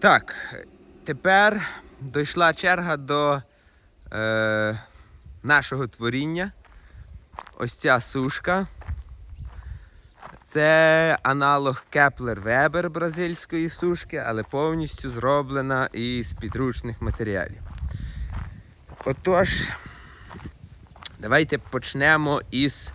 Так, тепер дійшла черга до е, нашого творіння. Ось ця сушка. Це аналог Кеплер Вебер бразильської сушки, але повністю зроблена із підручних матеріалів. Отож, давайте почнемо із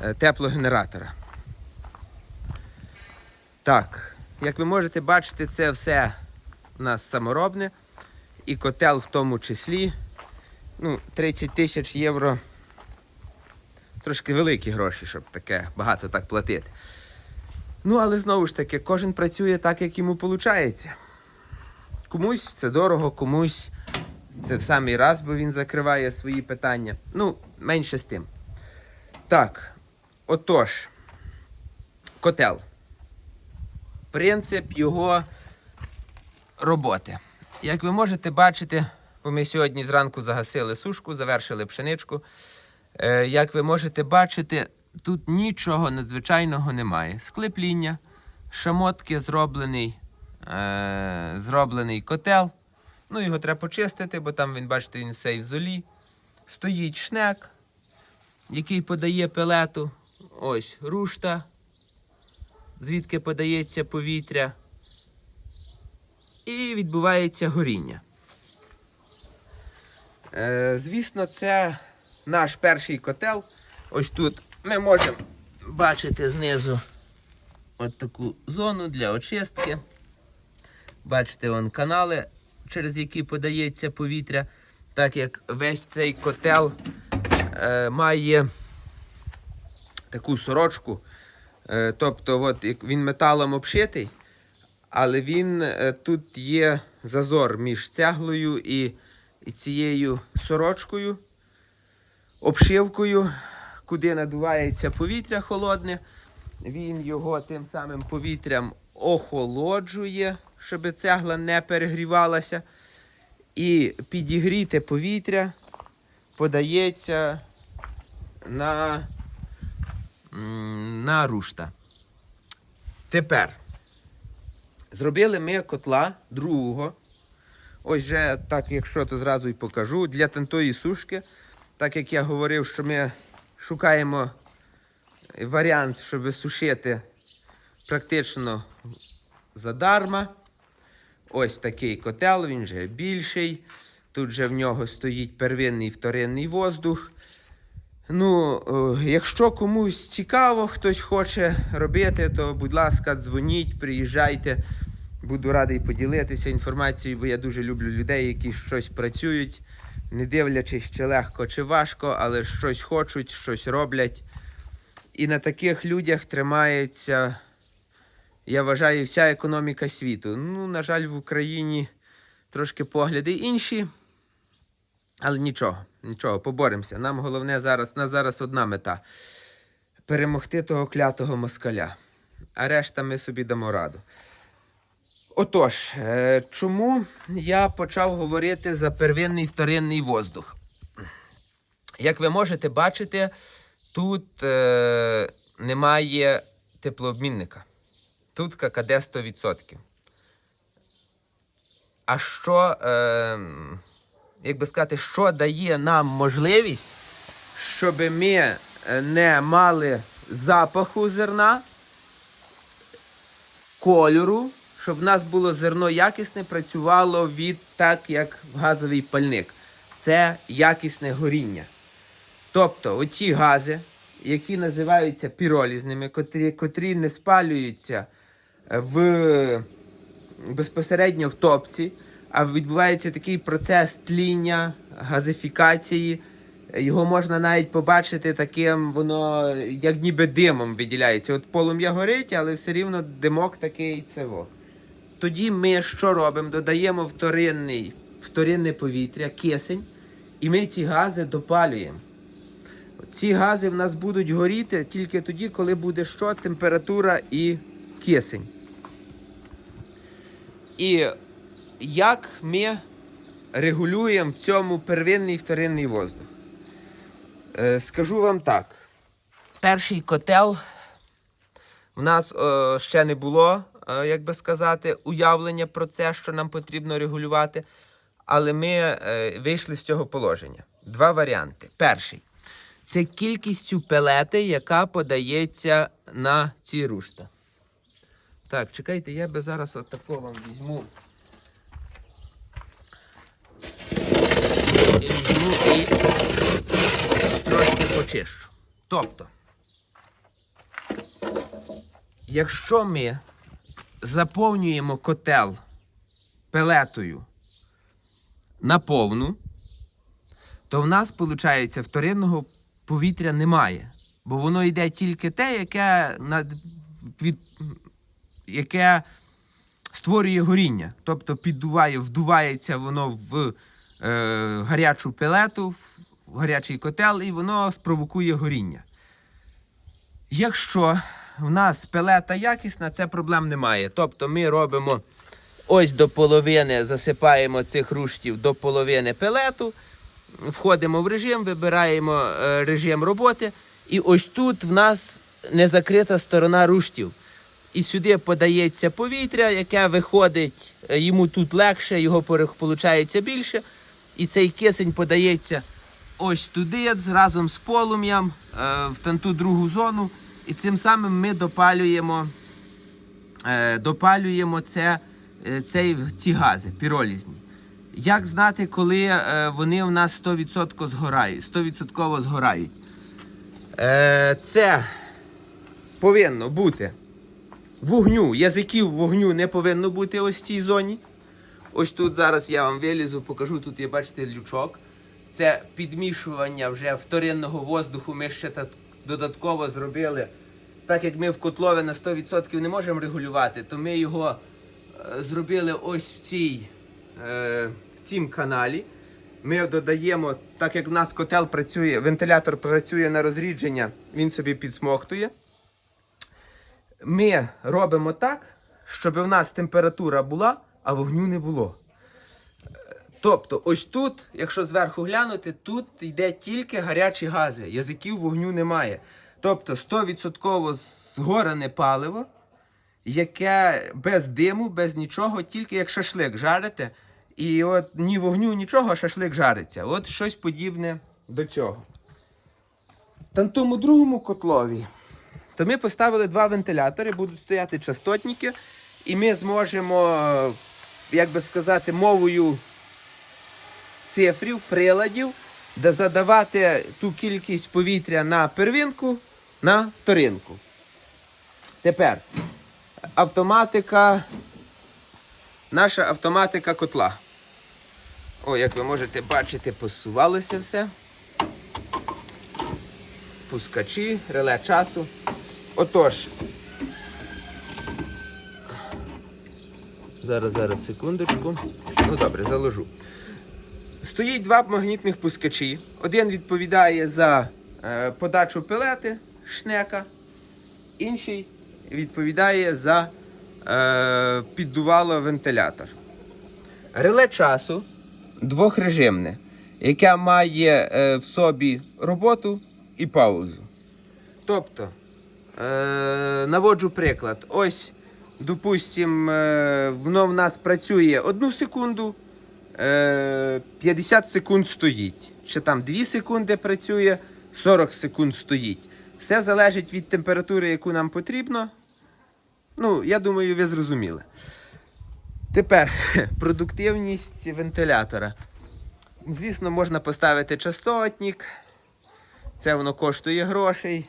е, теплогенератора. Так, як ви можете бачити, це все у нас саморобне. І котел в тому числі. Ну, 30 тисяч євро. Трошки великі гроші, щоб таке багато так платити. Ну, але знову ж таки, кожен працює так, як йому виходить. Комусь це дорого, комусь це в самий раз, бо він закриває свої питання. Ну, менше з тим. Так, отож, котел принцип його роботи. Як ви можете бачити, бо ми сьогодні зранку загасили сушку, завершили пшеничку. Е, як ви можете бачити, тут нічого надзвичайного немає. Склепління, шамотки, зроблений, е, зроблений котел. Ну, його треба почистити, бо там він, бачите, він все в золі. Стоїть шнек, який подає пелету. Ось рушта, звідки подається повітря, і відбувається горіння. Е, звісно, це наш перший котел. Ось тут ми можемо бачити знизу от таку зону для очистки. Бачите, вон канали, через які подається повітря, так як весь цей котел е, має таку сорочку. Е, тобто, от, він металом обшитий, але він е, тут є зазор між цеглою і, і цією сорочкою, обшивкою, куди надувається повітря холодне. Він його тим самим повітрям охолоджує, щоб цегла не перегрівалася. І підігріте повітря подається на, на рушта. Тепер зробили ми котла другого. Ось вже так, якщо то зразу і покажу, для тантої сушки. Так як я говорив, що ми шукаємо варіант, щоб сушити практично задарма. Ось такий котел, він вже більший. Тут же в нього стоїть первинний і вторинний воздух. Ну, е, якщо комусь цікаво, хтось хоче робити, то, будь ласка, дзвоніть, приїжджайте. Буду радий поділитися інформацією, бо я дуже люблю людей, які щось працюють, не дивлячись, чи легко, чи важко, але щось хочуть, щось роблять. І на таких людях тримається, я вважаю, вся економіка світу. Ну, на жаль, в Україні трошки погляди інші. Але нічого, нічого, поборемося. Нам головне зараз, на зараз одна мета перемогти того клятого москаля. А решта ми собі дамо раду. Отож, е, чому я почав говорити за первинний вторинний воздух? Як ви можете бачити, тут е, немає теплообмінника. Тут ККД 100%. А що, е, як би сказати, що дає нам можливість, щоб ми е, не мали запаху зерна, кольору, щоб в нас було зерно якісне, працювало від так, як газовий пальник. Це якісне горіння. Тобто, оті гази, які називаються піролізними, котрі, котрі не спалюються е, в, безпосередньо в топці, а відбувається такий процес тління, газифікації. Його можна навіть побачити таким, воно як ніби димом виділяється. От полум'я горить, але все рівно димок такий цево. Тоді ми що робимо? Додаємо вторинний, вторинне повітря, кисень, і ми ці гази допалюємо. Ці гази в нас будуть горіти тільки тоді, коли буде що? Температура і кисень. І як ми регулюємо в цьому первинний і вторинний воздух? Е, скажу вам так. Перший котел в нас е, ще не було як би сказати, уявлення про це, що нам потрібно регулювати. Але ми е, вийшли з цього положення. Два варіанти. Перший це кількістю пелети, яка подається на ці рушта. Так, чекайте, я би зараз отако вам візьму. Візьму і трошки почищу. Тобто, якщо ми заповнюємо котел пелетою на повну, то в нас, виходить, вторинного повітря немає. Бо воно йде тільки те, яке, над, від, яке створює горіння. Тобто піддуває, вдувається воно в е, гарячу пелету, в гарячий котел, і воно спровокує горіння. Якщо в нас пелета якісна, це проблем немає. Тобто ми робимо ось до половини, засипаємо цих руштів до половини пелету, входимо в режим, вибираємо е, режим роботи, і ось тут в нас не закрита сторона руштів. І сюди подається повітря, яке виходить, е, йому тут легше, його виходить більше. І цей кисень подається ось туди, разом з полум'ям, е, в ту другу зону. І цим самим ми допалюємо, е, допалюємо це, е, цей, ці гази, піролізні. Як знати, коли е, вони в нас 100% згорають, 100% згорають? Це повинно бути вогню, язиків вогню не повинно бути ось в цій зоні. Ось тут зараз я вам вилізу, покажу, тут є, бачите, лючок. Це підмішування вже вторинного воздуху. Ми ще додатково зробили. Так як ми в котлові на 100% не можемо регулювати, то ми його е, зробили ось в цій, е, в цім каналі. Ми додаємо, так як в нас котел працює, вентилятор працює на розрідження, він собі підсмоктує. Ми робимо так, щоб у нас температура була, а вогню не було. Тобто, ось тут, якщо зверху глянути, тут йде тільки гарячі гази, язиків вогню немає. Тобто 100% згорене паливо, яке без диму, без нічого, тільки як шашлик жарите. І от ні вогню, нічого, а шашлик жариться. От щось подібне до цього. Та на тому другому котлові, то ми поставили два вентилятори, будуть стояти частотники, і ми зможемо, як би сказати, мовою цифрів, приладів, де задавати ту кількість повітря на первинку, на вторинку. Тепер автоматика, наша автоматика котла. О, як ви можете бачити, посувалося все. Пускачі, реле часу. Отож. Зараз, зараз, секундочку. Ну добре, заложу. Стоїть два магнітних пускачі. Один відповідає за е, подачу пелети шнека, інший відповідає за е, піддувало вентилятор. Реле часу двохрежимне, яке має е, в собі роботу і паузу. Тобто, наводжу приклад. Ось, допустимо, воно в нас працює одну секунду, 50 секунд стоїть. Чи там 2 секунди працює, 40 секунд стоїть. Все залежить від температури, яку нам потрібно. Ну, я думаю, ви зрозуміли. Тепер продуктивність вентилятора. Звісно, можна поставити частотник. Це воно коштує грошей.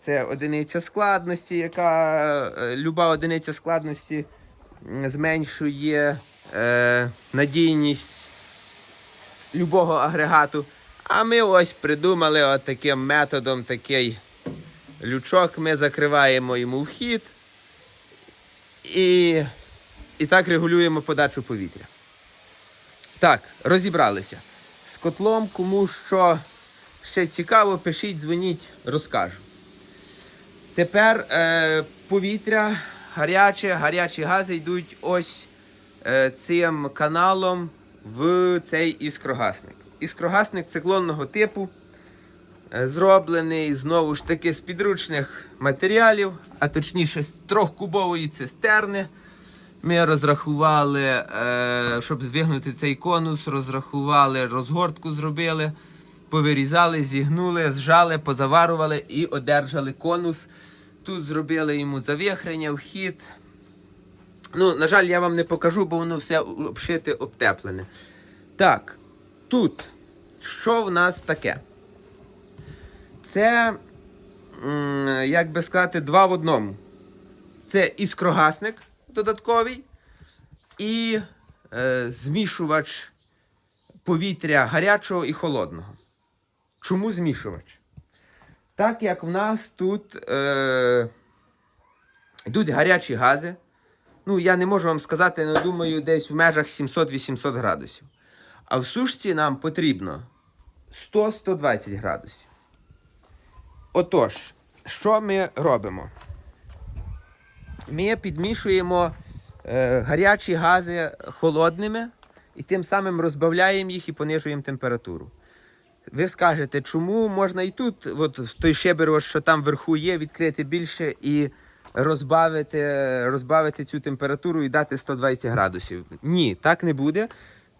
Це одиниця складності, яка е, люба одиниця складності зменшує е, надійність любого агрегату. А ми ось придумали от таким методом такий лючок. Ми закриваємо йому вхід і, і так регулюємо подачу повітря. Так, розібралися. З котлом, кому що ще цікаво, пишіть, дзвоніть, розкажу. Тепер е, повітря гаряче, гарячі гази йдуть ось цим каналом в цей іскрогасник. Іскрогасник циклонного типу. е, зроблений знову ж таки з підручних матеріалів, а точніше з трьохкубової цистерни. Ми розрахували, е, щоб звигнути цей конус, розрахували, розгортку зробили, повирізали, зігнули, зжали, позаварували і одержали конус. Тут зробили йому завихрення, вхід. Ну, на жаль, я вам не покажу, бо воно все обшите, обтеплене. Так, тут що в нас таке? Це, як би сказати, два в одному. Це іскрогасник додатковий і е, змішувач повітря гарячого і холодного. Чому змішувач? Так як в нас тут е, йдуть гарячі гази, ну я не можу вам сказати, але думаю, десь в межах 700-800 градусів. А в сушці нам потрібно 100-120 градусів. Отож, що ми робимо? Ми підмішуємо е, гарячі гази холодними і тим самим розбавляємо їх і понижуємо температуру. Ви скажете, чому можна і тут, от той шебер, що там вверху є, відкрити більше і розбавити, розбавити цю температуру і дати 120 градусів? Ні, так не буде.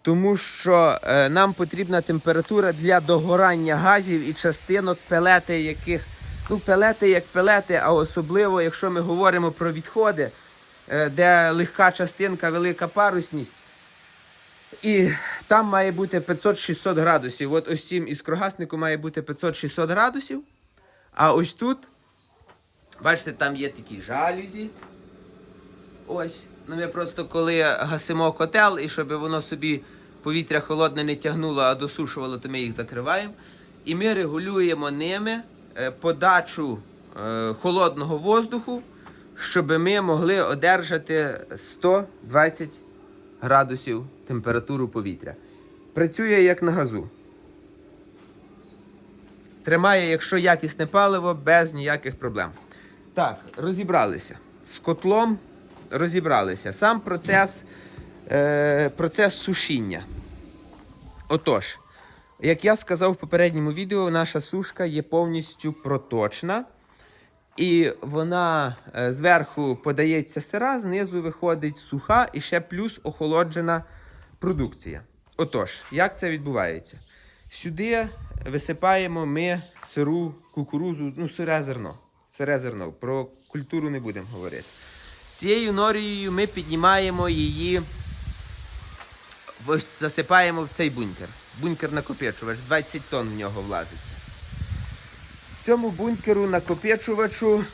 Тому що е, нам потрібна температура для догорання газів і частинок пелети, яких ну, пелети як пелети, а особливо, якщо ми говоримо про відходи, е, де легка частинка, велика парусність. І там має бути 500-600 градусів. От ось цим іскрогаснику має бути 500-600 градусів. А ось тут, бачите, там є такі жалюзі. Ось. Ну ми просто коли гасимо котел, і щоб воно собі повітря холодне не тягнуло, а досушувало, то ми їх закриваємо. І ми регулюємо ними е, подачу е, холодного воздуху, щоб ми могли одержати 120 градусів температуру повітря. Працює як на газу. Тримає, якщо якісне паливо, без ніяких проблем. Так, розібралися. З котлом розібралися. Сам процес, е, процес сушіння. Отож, як я сказав в попередньому відео, наша сушка є повністю проточна. І вона е, зверху подається сира, знизу виходить суха і ще плюс охолоджена продукція. Отож, як це відбувається? Сюди висипаємо ми сиру кукурузу, ну, сире зерно. Сире зерно. Про культуру не будемо говорити. Цією норією ми піднімаємо її, засипаємо в цей бункер. Бункер накопичувач, 20 тонн в нього влазить. В цьому бункеру накопичувачу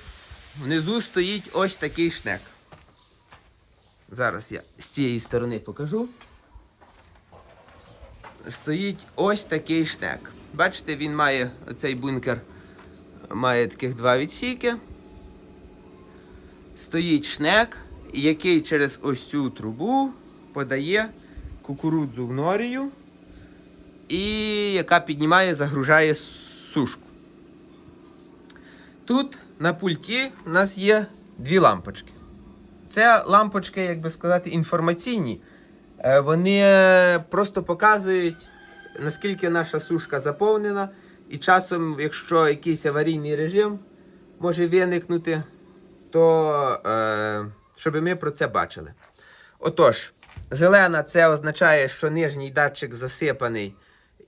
внизу стоїть ось такий шнек. Зараз я з цієї сторони покажу. Стоїть ось такий шнек. Бачите, він має оцей бункер має таких два відсіки. Стоїть шнек, який через ось цю трубу подає кукурудзу в норію і яка піднімає, загружає сушку. Тут на пульті у нас є дві лампочки. Це лампочки, як би сказати, інформаційні. Е, Вони просто показують, наскільки наша сушка заповнена. І часом, якщо якийсь аварійний режим може виникнути, то е, щоб ми про це бачили. Отож, зелена це означає, що нижній датчик засипаний.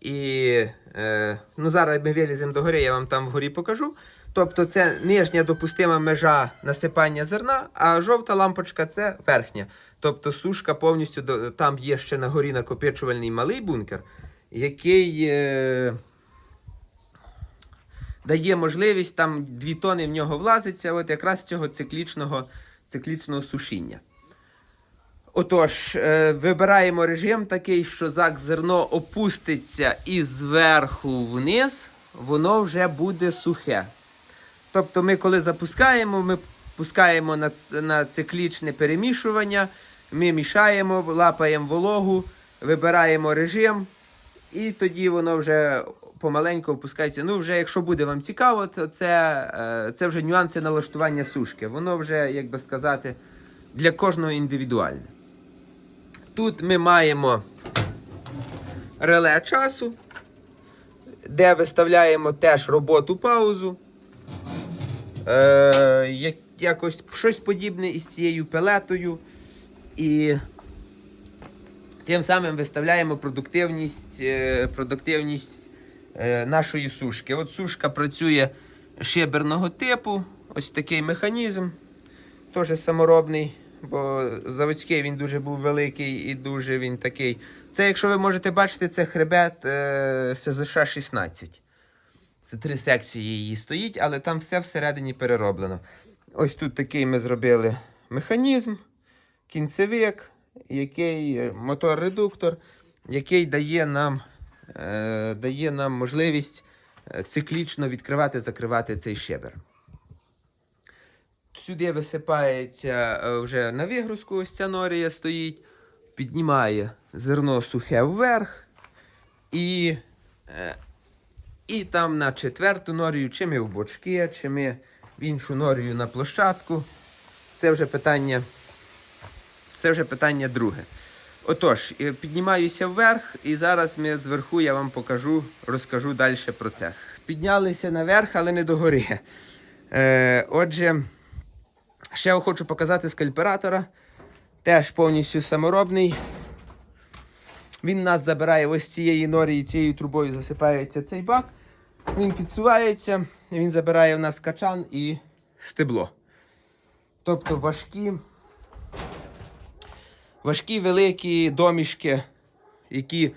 І е, ну, зараз ми виліземо до гори, я вам там вгорі покажу. Тобто це нижня допустима межа насипання зерна, а жовта лампочка це верхня. Тобто сушка повністю там є ще на горі накопичувальний малий бункер, який е, дає можливість там 2 тони в нього влазиться, от якраз цього циклічного, циклічного сушіння. Отож, е, вибираємо режим такий, що зак зерно опуститься і зверху вниз, воно вже буде сухе. Тобто ми коли запускаємо, ми пускаємо на, на циклічне перемішування, ми мішаємо, лапаємо вологу, вибираємо режим, і тоді воно вже помаленьку опускається. Ну, вже якщо буде вам цікаво, то це, е, це вже нюанси налаштування сушки. Воно вже, як би сказати, для кожного індивідуальне. Тут ми маємо реле часу. де виставляємо теж роботу паузу. Е, як- якось щось подібне із цією пелетою. І тим самим виставляємо продуктивність, е, продуктивність нашої сушки. От сушка працює шиберного типу, ось такий механізм, теж саморобний, бо заводський він дуже був великий і дуже він такий. Це, якщо ви можете бачити, це хребет е, СЗШ 16. Це три секції її стоїть, але там все всередині перероблено. Ось тут такий ми зробили механізм, кінцевик, який е, мотор-редуктор, який дає нам, е, дає нам можливість е, циклічно відкривати, закривати цей щебер. Сюди висипається е, вже на вигрузку, ось ця норія стоїть, піднімає зерно сухе вверх і, е, і там на четверту норію, чи ми в бочки, чи ми в іншу норію на площадку. Це вже питання, це вже питання друге. Отож, піднімаюся вверх, і зараз ми зверху я вам покажу, розкажу далі процес. Піднялися наверх, але не догори. Е, отже, ще хочу показати скальператора. Теж повністю саморобний. Він нас забирає ось цієї норії, цією трубою засипається цей бак. Він підсувається, він забирає в нас качан і стебло. Тобто важкі, важкі великі домішки, які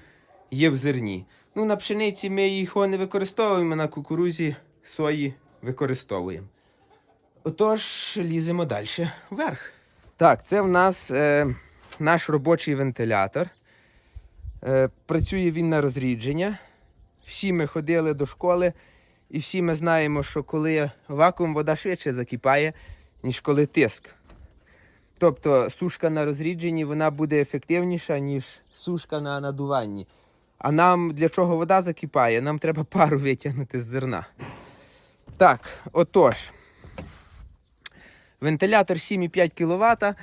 є в зерні. Ну, на пшениці ми їх не використовуємо, на кукурузі сої використовуємо. Отож, ліземо далі вверх. Так, це в нас е, наш робочий вентилятор. Е, працює він на розрідження. Всі ми ходили до школи, і всі ми знаємо, що коли вакуум, вода швидше закипає, ніж коли тиск. Тобто сушка на розрідженні вона буде ефективніша, ніж сушка на надуванні. А нам для чого вода закипає? Нам треба пару витягнути з зерна. Так, отож. Вентилятор 7,5 кВт,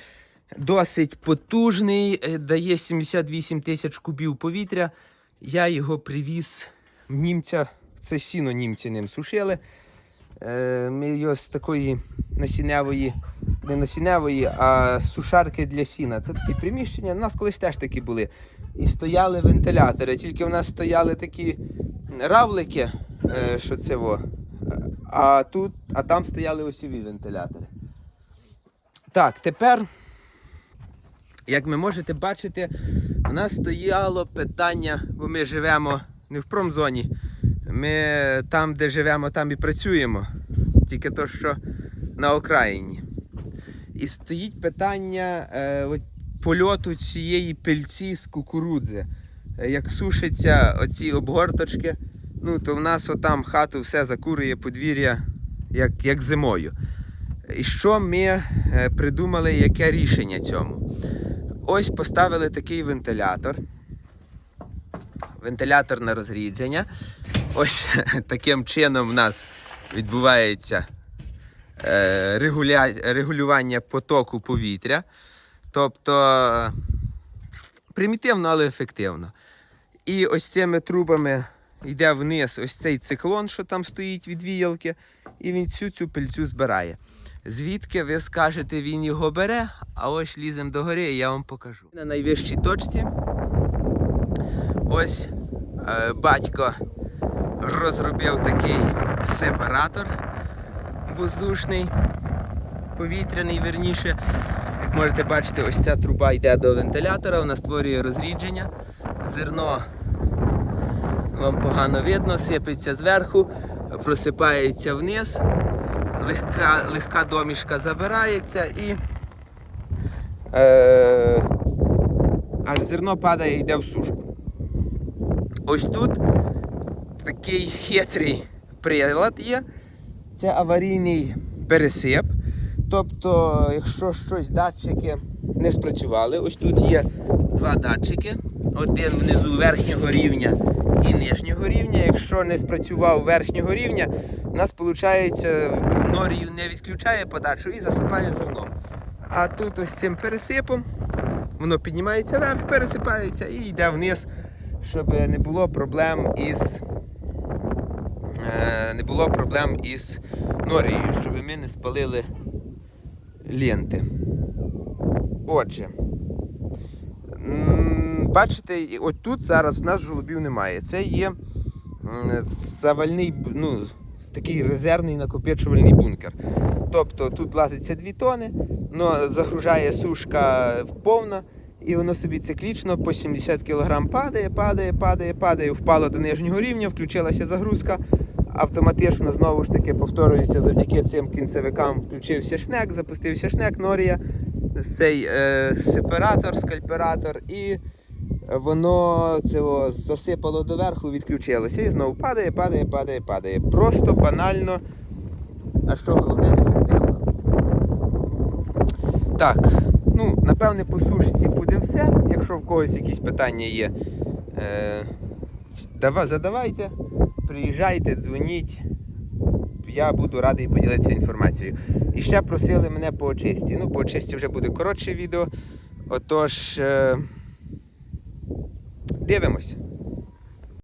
досить потужний, е, дає 78 тисяч кубів повітря. Я його привіз в німця, це сіно німці ним сушили. Е, Ми його з такої насіннявої, не насіннявої, а сушарки для сіна. Це такі приміщення. У нас колись теж такі були. І стояли вентилятори. Тільки в нас стояли такі равлики, е, що це во. А тут, а там стояли осіві вентилятори. Так, тепер, як ви можете бачити, у нас стояло питання, бо ми живемо не в промзоні. Ми там, де живемо, там і працюємо. Тільки то, що на окраїні. І стоїть питання е, от, польоту цієї пильці з кукурудзи. Е, Як сушаться оці обгорточки, ну, то в нас отам хату все закурює подвір'я, як, як зимою. І що ми е, придумали, яке рішення цьому? Ось поставили такий вентилятор. Вентилятор на розрідження. Ось таким чином в нас відбувається. Регулювання потоку повітря. Тобто примітивно, але ефективно. І ось цими трубами йде вниз ось цей циклон, що там стоїть від віялки, і він всю цю пильцю збирає. Звідки ви скажете, він його бере, а ось ліземо до гори і я вам покажу. На найвищій точці ось е, батько розробив такий сепаратор воздушний, повітряний, верніше. Як можете бачити, ось ця труба йде до вентилятора, вона створює розрідження. Зерно вам погано видно, сипеться зверху, просипається вниз легка, легка домішка забирається і е, аж зерно падає і йде в сушку. Ось тут такий хитрий прилад є. Це аварійний пересип. Тобто, якщо щось датчики не спрацювали, ось тут є два датчики. Один внизу верхнього рівня і нижнього рівня. Якщо не спрацював верхнього рівня, у нас виходить, норію не відключає подачу і засипає зерном. А тут ось цим пересипом воно піднімається вверх, пересипається і йде вниз, щоб не було проблем із не було проблем із норією, щоб ми не спалили ленти. Отже. Бачите, от тут зараз в нас жолобів немає. Це є завальний, ну, такий резервний накопичувальний бункер. Тобто тут лазиться 2 тони, але загружає сушка повна, і воно собі циклічно по 70 кг падає, падає, падає, падає, впало до нижнього рівня, включилася загрузка. Автоматично знову ж таки повторюється завдяки цим кінцевикам. Включився шнек, запустився шнек, норія, цей е, сепаратор, скальператор, і воно це засипало доверху, відключилося. І знову падає, падає, падає, падає. Просто банально, а що головне, ефективно. Так, ну, напевне, по сушці буде все. Якщо в когось якісь питання є, е, задавайте, приїжджайте, дзвоніть. Я буду радий поділитися інформацією. І ще просили мене по очисті. Ну, по очисті вже буде коротше відео. Отож, е, дивимось.